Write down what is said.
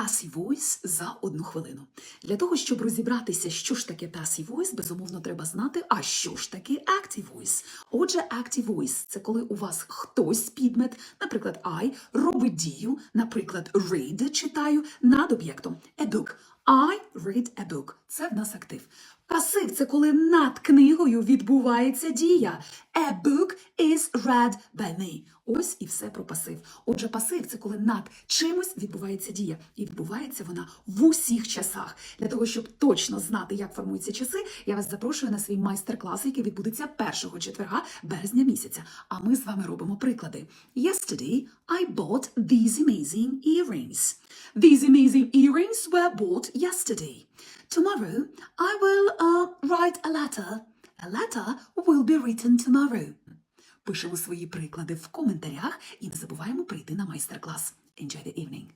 passive voice за одну хвилину. Для того, щоб розібратися, що ж таке passive voice, безумовно, треба знати, а що ж таке active voice. Отже, active voice – це коли у вас хтось підмет, наприклад, I, робить дію, наприклад, read, читаю, над об'єктом. A book. I read a book. Це в нас актив. Пасив це коли над книгою відбувається дія. A book is read by me. Ось і все про пасив. Отже, пасив це коли над чимось відбувається дія. І відбувається вона в усіх часах. Для того, щоб точно знати, як формуються часи, я вас запрошую на свій майстер-клас, який відбудеться першого четверга березня місяця. А ми з вами робимо приклади. Yesterday I bought these amazing earrings. These amazing earrings were bought yesterday. Tomorrow I will uh, write a letter. A letter will be written tomorrow. Пишемо свої приклади в коментарях і не забуваємо прийти на майстер-клас. Enjoy the evening!